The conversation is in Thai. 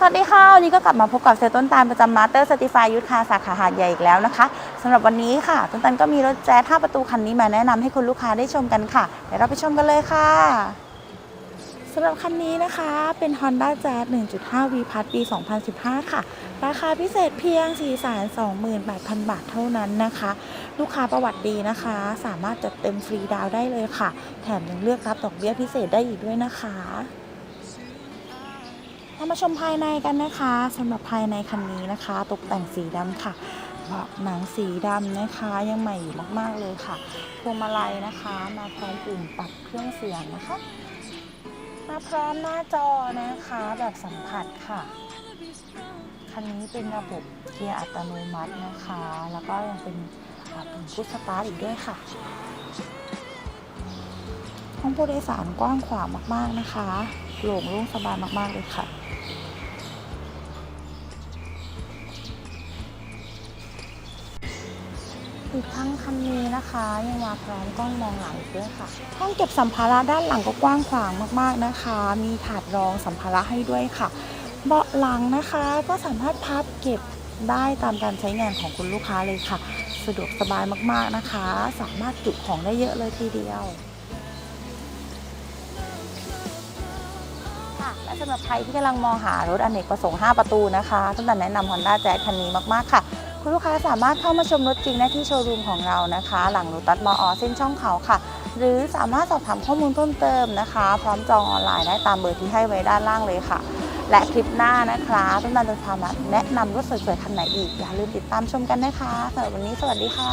สวัสดีค่ะ วันนี้ก็กลับมาพบกับเซต้นตาลประจำมาสเตอร์สติฟายยุทธคาสาขาหาดใหญ่อีกแล้วนะคะสำหรับวันนี้ค่ะ ต้นตาลก็มีรถแจ๊ส5ประตูคันนี้มาแนะนำให้คุณลูกค้าได้ชมกันค่ะ เดี๋ยวเราไปชมกันเลยค่ะสำหรับคันนี้นะคะเป็น Honda Jazz 1.5 V พัดปี 2015 ค่ะ ราคาพิเศษเพียง 428,000 บาทเท่านั้นนะคะ ลูกค้าประวัติดีนะคะ สามารถจัดเต็มฟรีดาวได้เลยค่ะ แถมยังเลือกรับดอกเบี้ยพิเศษได้อีกด้วยนะคะ เรามาชมภายในกันนะคะสำหรับภายในคันนี้นะคะ ตกแต่งสีดำค่ะเบาะหนังสีดำนะคะยังใหม่อยู่มากๆเลยค่ะพวงมาลัยนะคะ มาพร้อมปุ่มปรับเครื่องเสียงนะคะ มาพร้อมหน้าจอนะคะแบบสัมผัสค่ะคันนี้เป็นระบบเกียร์อัตโนมัตินะคะ แล้วก็ยังเป็นปุ่มพุชสตาร์ทอีกด้วยค่ะห้องผู้โดยสารกว้างขวางมาก ๆนะคะโปร่งโล่งสบายมาก ๆ เลยค่ะ อีกทั้งคันนี้นะคะ ยังมาพร้อมกล้องมองหลังด้วยค่ะห้องเก็บสัมภาระด้านหลังก็กว้างขวางมากๆนะคะ มีถาดรองสัมภาระให้ด้วยค่ะ เบาะหลังนะคะ ก็สามารถพับเก็บได้ตามการใช้งานของคุณลูกค้าเลยค่ะ สะดวกสบายมากๆนะคะ สามารถจุของได้เยอะเลยทีเดียวค่ะและสำหรับใครที่กำลังมองหารถอเนกประสงค์ 5 ประตูนะคะต้นแต่แนะนำ Honda Jazz คันนี้มาก ๆ ค่ะ คุณลูกค้าสามารถเข้ามาชมรถจริงได้ที่โชว์รูมของเรานะคะ หลังรูตัดมอเส้นช่องเขาค่ะ หรือสามารถสอบถามข้อมูลเพิ่มเติมนะคะ พร้อมจองออนไลน์ได้ตามเบอร์ที่ให้ไว้ด้านล่างเลยค่ะ และคลิปหน้านะคะต้นตาลจะพามาแนะนำรถสวยๆคันไหนอีกอย่าลืมติดตามชมกันนะคะสำหรับวันนี้สวัสดีค่ะ